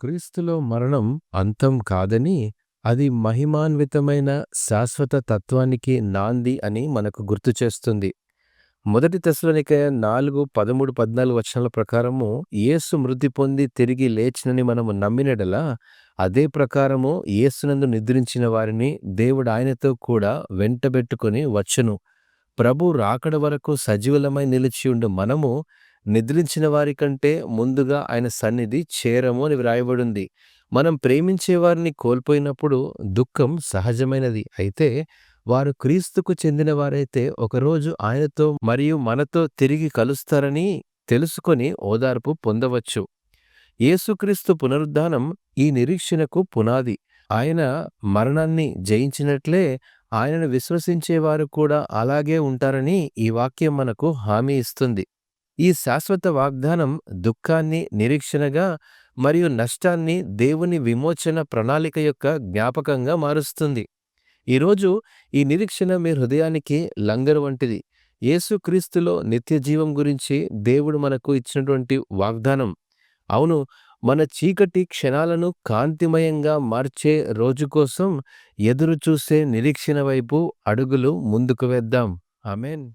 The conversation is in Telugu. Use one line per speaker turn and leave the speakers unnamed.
క్రీస్తులో మరణం అంతం కాదని, అది మహిమాన్వితమైన శాశ్వత తత్వానికి నాంది అని మనకు గుర్తు చేస్తుంది. మొదటి దశలోనిక నాలుగు పదమూడు పద్నాలుగు వచనాల ప్రకారము యేసు మృతి పొంది తిరిగి లేచినని మనము నమ్మినడలా అదే ప్రకారము యేసునందు నిద్రించిన వారిని దేవుడు ఆయనతో కూడా వెంటబెట్టుకొని వచ్చును. ప్రభు రాకడ వరకు సజీవులమై నిలిచియుండు మనము నిద్రించిన వారికంటే ముందుగా ఆయన సన్నిధి చేరము అని వ్రాయబడింది. మనం ప్రేమించే వారిని కోల్పోయినప్పుడు దుఃఖం సహజమైనది. అయితే వారు క్రీస్తుకు చెందిన వారైతే ఒకరోజు ఆయనతో మరియు మనతో తిరిగి కలుస్తారని తెలుసుకొని ఓదార్పు పొందవచ్చు. యేసుక్రీస్తు పునరుద్ధానం ఈ నిరీక్షణకు పునాది. ఆయన మరణాన్ని జయించినట్లే ఆయనను విశ్వసించేవారు కూడా అలాగే ఉంటారని ఈ వాక్యం మనకు హామీ ఇస్తుంది. ఈ శాశ్వత వాగ్దానం దుఃఖాన్ని నిరీక్షణగా మరియు నష్టాన్ని దేవుని విమోచన ప్రణాళిక యొక్క జ్ఞాపకంగా మారుస్తుంది. ఈరోజు ఈ నిరీక్షణ మీ హృదయానికి లంగరు వంటిది. యేసుక్రీస్తులో నిత్యజీవం గురించి దేవుడు మనకు ఇచ్చినటువంటి వాగ్దానం. అవును మన చీకటి క్షణాలను కాంతిమయంగా మార్చే రోజు కోసం ఎదురు చూసే నిరీక్షణ వైపు అడుగులు ముందుకు వేద్దాం. ఆమేన్.